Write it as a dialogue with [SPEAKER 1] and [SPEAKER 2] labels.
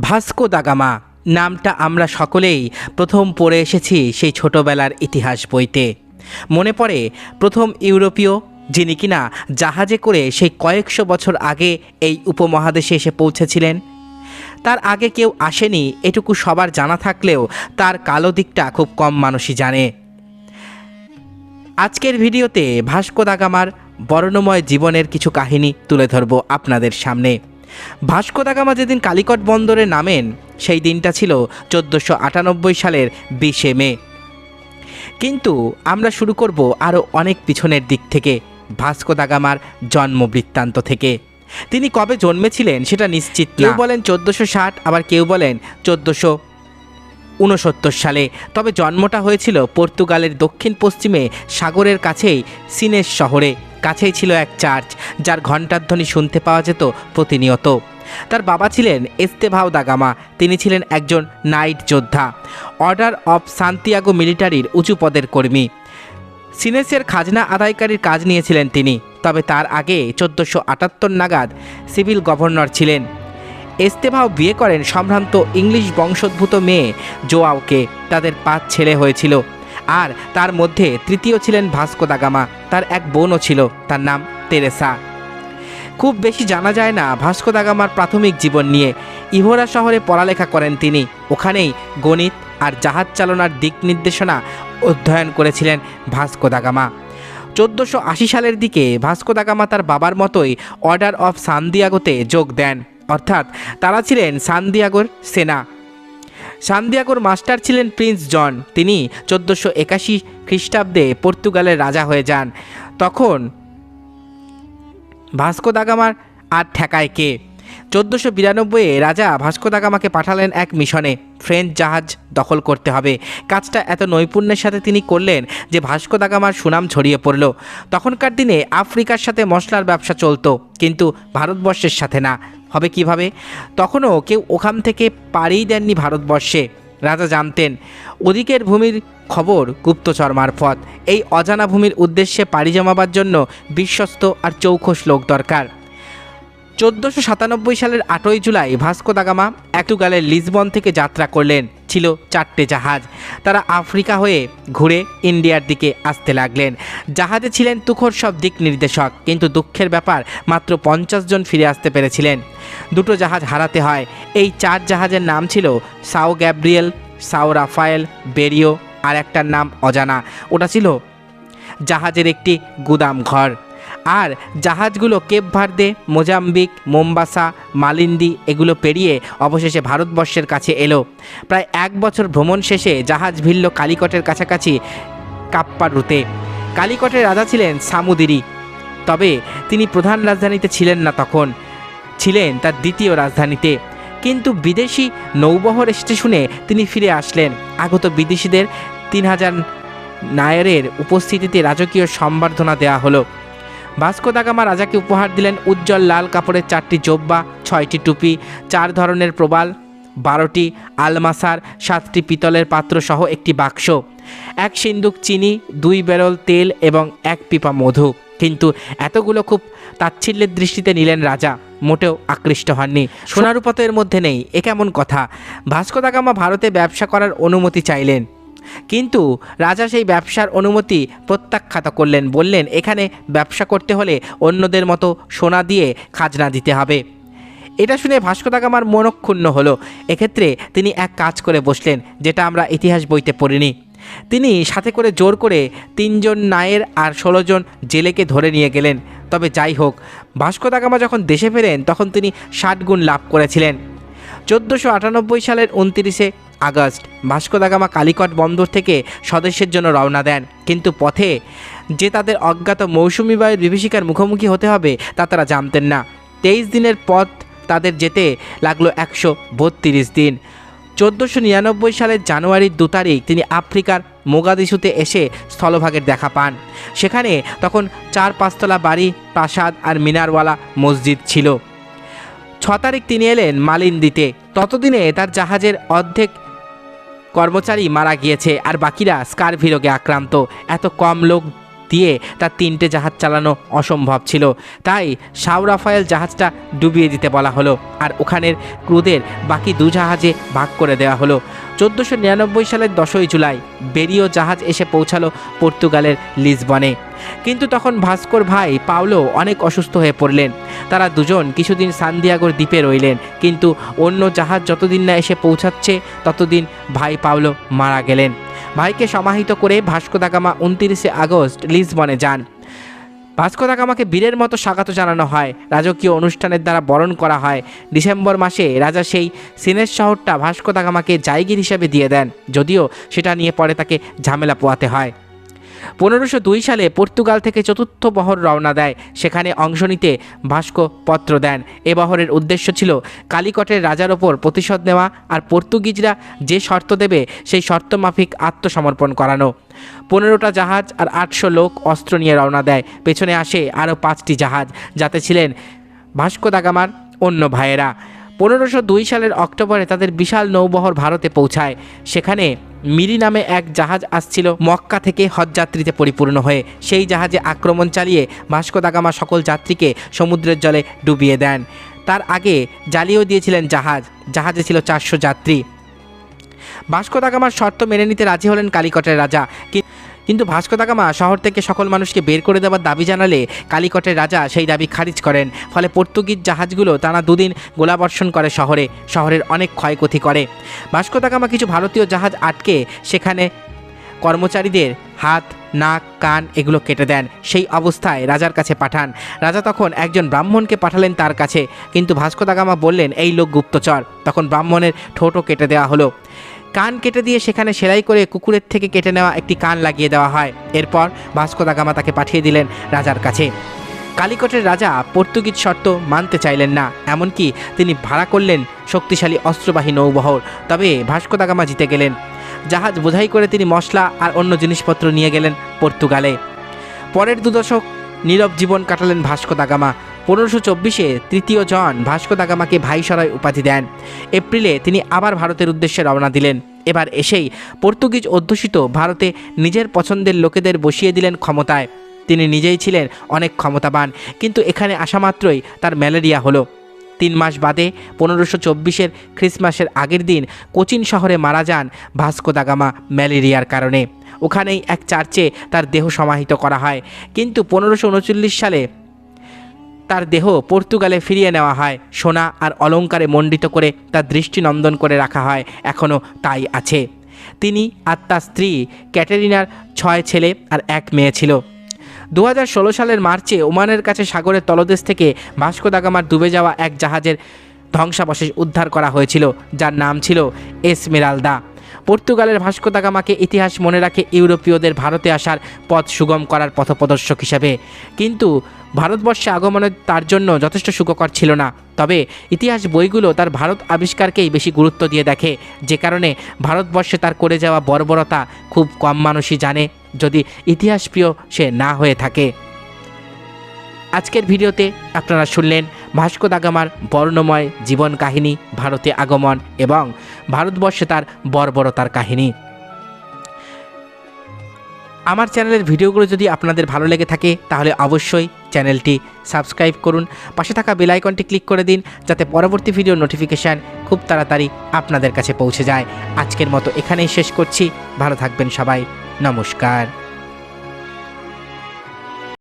[SPEAKER 1] Vasco দাগামা নামটা আমরা সকলেই প্রথম পড়ে এসেছি সেই ছোটবেলার ইতিহাস বইতে। মনে পড়ে প্রথম ইউরোপীয়, যিনি কিনা জাহাজে করে সেই কয়েকশো বছর আগে এই উপমহাদেশে এসে পৌঁছেছিলেন। তার আগে কেউ আসেনি, এটুকু সবার জানা থাকলেও তার কালো দিকটা খুব কম মানুষই জানে। আজকের ভিডিওতে ভাস্কো দাগামার বর্ণময় জীবনের কিছু কাহিনী তুলে ধরব আপনাদের সামনে। ভাস্কো দাগামা যেদিন কালিকট বন্দরে নামেন, সেই দিনটা ছিল চোদ্দোশো আটানব্বই সালের বিশে মে। কিন্তু আমরা শুরু করব আরও অনেক পিছনের দিক থেকে, ভাস্কো দাগামার জন্ম বৃত্তান্ত থেকে। তিনি কবে জন্মেছিলেন সেটা নিশ্চিত কেউ বলেন চোদ্দোশো ষাট, আবার কেউ বলেন চোদ্দোশো উনসত্তর সালে। তবে জন্মটা হয়েছিল পর্তুগালের দক্ষিণ পশ্চিমে সাগরের কাছেই সিনেস শহরে। কাছেই ছিল এক চার্চ, যার ঘণ্টাধ্বনি শুনতে পাওয়া যেত প্রতিনিয়ত। তার বাবা ছিলেন এস্তেভাও দাগামা, তিনি ছিলেন একজন নাইট যোদ্ধা, অর্ডার অফ সান্তিয়াগো মিলিটারির উঁচু পদের কর্মী। সিনেসের খাজনা আদায়কারীর কাজ নিয়েছিলেন তিনি, তবে তার আগে চোদ্দোশো আটাত্তর নাগাদ সিভিল গভর্নর ছিলেন। এস্তেভাও বিয়ে করেন সম্ভ্রান্ত ইংলিশ বংশোদ্ভূত মেয়ে জোয়াওকে, তাদের পাঁচ ছেলে হয়েছিল। আর তার মধ্যে তৃতীয় ছিলেন ভাস্কো দাগামা তার এক বোনও ছিল, তার নাম তেরেসা। খুব বেশি জানা যায় না ভাস্কো দাগামার প্রাথমিক জীবন নিয়ে। ইভোরা শহরে পড়ালেখা করেন তিনি। ওখানেই গণিত আর জাহাজ চালনার দিক নির্দেশনা অধ্যয়ন করেছিলেন ভাস্কো দাগামা চোদ্দোশো আশি সালের দিকে ভাস্কো দাগামা তার বাবার মতোই অর্ডার অফ সান্দিয়াগোতে যোগ দেন। অর্থাৎ তারা ছিলেন সান্দিয়াগোর সেনা। সান্দিয়াগোর মাস্টার ছিলেন প্রিন্স জন। তিনি চোদ্দোশো একাশি খ্রিস্টাব্দে পর্তুগালের রাজা হয়ে যান। তখন ভাস্কো দাগামার আর ঠেকায় কে? চোদ্দোশো বিরানব্বইয়ে রাজা ভাস্কো দাগামাকে পাঠালেন এক মিশনে। ফ্রেঞ্চ জাহাজ দখল করতে হবে। কাজটা এত নৈপুণ্যের সাথে তিনি করলেন যে ভাস্কো দাগামার সুনাম ছড়িয়ে পড়ল। তখনকার দিনে আফ্রিকার সাথে মশলার ব্যবসা চলতো, কিন্তু ভারতবর্ষের সাথে না। হবে কীভাবে? তখনও কেউ ওখান থেকে পাড়িই দেননি ভারতবর্ষে। রাজা জানতেন, ওদিকের ভূমির খবর গুপ্তচর মারফত। এই অজানা ভূমির উদ্দেশ্যে পাড়ি জমাবার জন্য বিশ্বস্ত আর চৌখস লোক দরকার। চোদ্দোশো সাতানব্বই সালের আটই জুলাই ভাস্কো দাগামা একটুগালের লিসবন থেকে যাত্রা করলেন। ছিল চারটে জাহাজ। তারা আফ্রিকা হয়ে ঘুরে ইন্ডিয়ার দিকে আসতে লাগলেন। জাহাজে ছিলেন তুখোর সব দিক নির্দেশক, কিন্তু দুঃখের ব্যাপার, মাত্র পঞ্চাশ জন ফিরে আসতে পেরেছিলেন। দুটো জাহাজ হারাতে হয়। এই চার জাহাজের নাম ছিল Sao Gabriel, Sao Raphael, Berrio, আর একটার নাম অজানা। ওটা ছিল জাহাজের একটি গুদাম ঘর। আর জাহাজগুলো Cape Verde, Mozambique, Mombasa, Malindi এগুলো পেরিয়ে অবশেষে ভারতবর্ষের কাছে এলো। প্রায় এক বছর ভ্রমণ শেষে জাহাজ ভিড়ল কালিকটের কাছাকাছি কাপ্পারুতে। কালিকটের রাজা ছিলেন সামুদিরি। তবে তিনি প্রধান রাজধানীতে ছিলেন না তখন। ছিলেন তার দ্বিতীয় রাজধানীতে। কিন্তু বিদেশি নৌবহর এসেছে শুনে তিনি ফিরে আসলেন। আগত বিদেশিদের তিন হাজার নায়ারের উপস্থিতিতে রাজকীয় সম্বর্ধনা দেওয়া হলো। ভাস্কো দাগামা রাজাকে উপহার দিলেন উজ্জ্বল লাল কাপড়ের চারটি জোব্বা, ছয়টি টুপি, চার ধরনের প্রবাল, বারোটি আলমাসার, সাতটি পিতলের পাত্র সহ একটি বাক্স, এক সিন্দুক চিনি, দুই বেরল তেল এবং এক পিপা মধু। কিন্তু এতগুলো খুব তাচ্ছিল্যের দৃষ্টিতে নিলেন রাজা, মোটেও আকৃষ্ট হননি। সোনারূপতের মধ্যে নেই, এ কেমন কথা? ভাস্কো দাগামা ভারতে ব্যবসা করার অনুমতি চাইলেন। কিন্তু রাজা সেই ব্যবসার অনুমতি প্রত্যাখ্যাত করলেন, বললেন, এখানে ব্যবসা করতে হলে অন্যদের মতো সোনা দিয়ে খাজনা দিতে হবে এটা শুনে ভাস্কো দাগামার মনক্ষুণ্ণ হলো। এক্ষেত্রে তিনি এক কাজ করে বসলেন, যেটা আমরা ইতিহাস বইতে পড়িনি। তিনি সাথে করে জোর করে তিনজন নায়ের আর ষোলোজন জেলেকে ধরে নিয়ে গেলেন। তবে যাই হোক ভাস্কো দাগামা যখন দেশে ফেরেন, তখন তিনি ষাট গুণ লাভ করেছিলেন। চোদ্দোশো আটানব্বই সালের উনতিরিশে August. Vasco da Gama Calicut বন্দর থেকে স্বদেশের জন্য রওনা দেন। কিন্তু পথে যে তাদের অজ্ঞাত মৌসুমি বায়ুর বিভীষিকার মুখোমুখি হতে হবে, তা তারা জানতেন না। তেইশ দিনের পথ তাদের যেতে লাগল একশো বত্রিশ দিন। চোদ্দোশো নিরানব্বই সালের জানুয়ারির দু তারিখ তিনি আফ্রিকার মোগাদিসুতে এসে স্থলভাগের দেখা পান। সেখানে তখন চার পাঁচতলা বাড়ি, প্রাসাদ আর মিনারওয়ালা মসজিদ ছিল। ছ তারিখ তিনি এলেন মালিন্দিতে। ততদিনে তার জাহাজের অর্ধেক কর্মচারী মারা গিয়েছে আর বাকিরা স্কারভি রোগে আক্রান্ত। এত কম লোক দিয়ে তার তিনটে জাহাজ চালানো অসম্ভব ছিল। তাই সাউ রাফায়েল জাহাজটা ডুবিয়ে দিতে বলা হলো আর ওখানের ক্রুদের বাকি দু জাহাজে ভাগ করে দেওয়া হলো। চোদ্দোশো নিরানব্বই সালের দশই জুলাই বেরিও জাহাজ এসে পৌঁছালো পর্তুগালের লিসবনে। কিন্তু তখন ভাস্কর ভাই পাওলো অনেক অসুস্থ হয়ে পড়লেন। তারা দুজন কিছুদিন সান্দিয়াগোর দ্বীপে রইলেন। কিন্তু অন্য জাহাজ যতদিন না এসে পৌঁছাচ্ছে, ততদিন ভাই পাওলো মারা গেলেন। ভাইকে সমাহিত করে ভাস্কো দা গামা উনতিরিশে আগস্ট লিসবনে যান। ভাস্কো দা গামাকে বীরের মতো স্বাগত জানানো হয়। রাজকীয় অনুষ্ঠানের দ্বারা বরণ করা হয়। ডিসেম্বর মাসে রাজা সেই সিনেস শহরটা ভাস্কো দা গামাকে জায়গির হিসেবে দিয়ে দেন। যদিও সেটা নিয়ে পরে তাকে ঝামেলা পোয়াতে হয়। পনেরোশো দুই সালে পর্তুগাল থেকে চতুর্থ বহর রওনা দেয়। সেখানে অংশ নিতে ভাস্কো পত্র দেন। এ বহরের উদ্দেশ্য ছিল কালিকটের রাজার ওপর প্রতিশোধ নেওয়া আর পর্তুগিজরা যে শর্ত দেবে, সেই শর্ত মাফিক আত্মসমর্পণ করানো। পনেরোটা জাহাজ আর আটশো লোক অস্ত্র নিয়ে রওনা দেয়। পেছনে আসে আরও পাঁচটি জাহাজ, যাতে ছিলেন ভাস্কো দাগামার অন্য ভাইয়েরা। পনেরোশো দুই সালের অক্টোবরে তাদের বিশাল নৌবহর ভারতে পৌঁছায়। সেখানে মিরি নামে এক জাহাজ আসছিল মক্কা থেকে হজযাত্রীতে পরিপূর্ণ হয়ে। সেই জাহাজে আক্রমণ চালিয়ে ভাস্কো দাগামা সকল যাত্রীকে সমুদ্রের জলে ডুবিয়ে দেন। তার আগে জ্বালিয়েও দিয়েছিলেন জাহাজ। জাহাজে ছিল চারশো যাত্রী। ভাস্কো দাগামার শর্ত মেনে নিতে রাজি হলেন কালিকটের রাজা। কিন্তু ভাস্কো দাগামা শহর থেকে সকল মানুষকে বের করে দেওয়ার দাবি জানালে কালিকটের রাজা সেই দাবি খারিজ করেন। ফলে পর্তুগিজ জাহাজগুলো টানা দুদিন গোলাবর্ষণ করে শহরে। শহরের অনেক ক্ষয়ক্ষতি করে। ভাস্কো দাগামা কিছু ভারতীয় জাহাজ আটকে সেখানে কর্মচারীদের হাত, নাক, কান এগুলো কেটে দেন। সেই অবস্থায় রাজার কাছে পাঠান। রাজা তখন একজন ব্রাহ্মণকে পাঠালেন তার কাছে। কিন্তু ভাস্কো দাগামা বললেন, এই লোক গুপ্তচর। তখন ব্রাহ্মণের ঠোঁটও কেটে দেওয়া হলো। কান কেটে দিয়ে সেখানে সেলাই করে কুকুরের থেকে কেটে নেওয়া একটি কান লাগিয়ে দেওয়া হয়। এরপর ভাস্কো দাগামা তাকে পাঠিয়ে দিলেন রাজার কাছে। কালিকটের রাজা পর্তুগিজ শর্ত মানতে চাইলেন না, এমনকি তিনি ভাড়া করলেন শক্তিশালী অস্ত্রবাহী নৌবহর। তবে ভাস্কো দাগামা জিতে গেলেন। জাহাজ বোঝাই করে তিনি মশলা আর অন্য জিনিসপত্র নিয়ে গেলেন পর্তুগালে। পরের দু দশক নীরব জীবন কাটালেন ভাস্কো দাগামা পনেরোশো চব্বিশে তৃতীয় জন ভাস্কো দাগামাকে ভাইসরয় উপাধি দেন। এপ্রিলে তিনি আবার ভারতের উদ্দেশ্যে রওনা দিলেন। এবার এসেই পর্তুগিজ অধ্যুষিত ভারতে নিজের পছন্দের লোকেদের বসিয়ে দিলেন ক্ষমতায়। তিনি নিজেই ছিলেন অনেক ক্ষমতাবান, কিন্তু এখানে আসা মাত্রই তার ম্যালেরিয়া হলো। তিন মাস বাদে পনেরোশো চব্বিশের খ্রিসমাসের আগের দিন কোচিন শহরে মারা যান ভাস্কো দাগামা ম্যালেরিয়ার কারণে। ওখানেই এক চার্চে তার দেহ সমাহিত করা হয়। কিন্তু পনেরোশো উনচল্লিশ সালে তার দেহ পর্তুগালে ফিরিয়ে নেওয়া হয়। সোনা আর অলংকারে মণ্ডিত করে তার দৃষ্টিনন্দন করে রাখা হয়। এখনও তাই আছে। তিনি আর তার স্ত্রী ক্যাটেরিনার ছয় ছেলে আর এক মেয়ে ছিল। দু হাজার ষোলো সালের মার্চে ওমানের কাছে সাগরের তলদেশ থেকে ভাস্কো দাগামার ডুবে যাওয়া এক জাহাজের ধ্বংসাবশেষ উদ্ধার করা হয়েছিল, যার নাম ছিল এসমেরালদা। পর্তুগালের ভাস্কো দাগামাকে ইতিহাস মনে রাখে ইউরোপীয়দের ভারতে আসার পথ সুগম করার পথপ্রদর্শক হিসেবে। কিন্তু ভারতবর্ষে আগমনের তার জন্য যথেষ্ট সুখকর ছিল না। তবে ইতিহাস বইগুলো তার ভারত আবিষ্কারকেই বেশি গুরুত্ব দিয়ে দেখে, যে কারণে ভারতবর্ষে তার করে যাওয়া বর্বরতা খুব কম মানুষই জানে, যদি ইতিহাসপ্রিয় সে না হয়ে থাকে। আজকের ভিডিওতে আপনারা শুনলেন ভাস্কো দাগামার বর্ণময় জীবন কাহিনী, ভারতে আগমন এবং ভারতবর্ষে তার বর্বরতার কাহিনী। আমার চ্যানেলের ভিডিওগুলো যদি আপনাদের ভালো লেগে থাকে, তাহলে অবশ্যই চ্যানেলটি সাবস্ক্রাইব করুন। পাশে থাকা বেল আইকনটি ক্লিক করে দিন, যাতে পরবর্তী ভিডিও নোটিফিকেশান খুব তাড়াতাড়ি আপনাদের কাছে পৌঁছে যায়। আজকের মতো এখানেই শেষ করছি। ভালো থাকবেন সবাই। নমস্কার।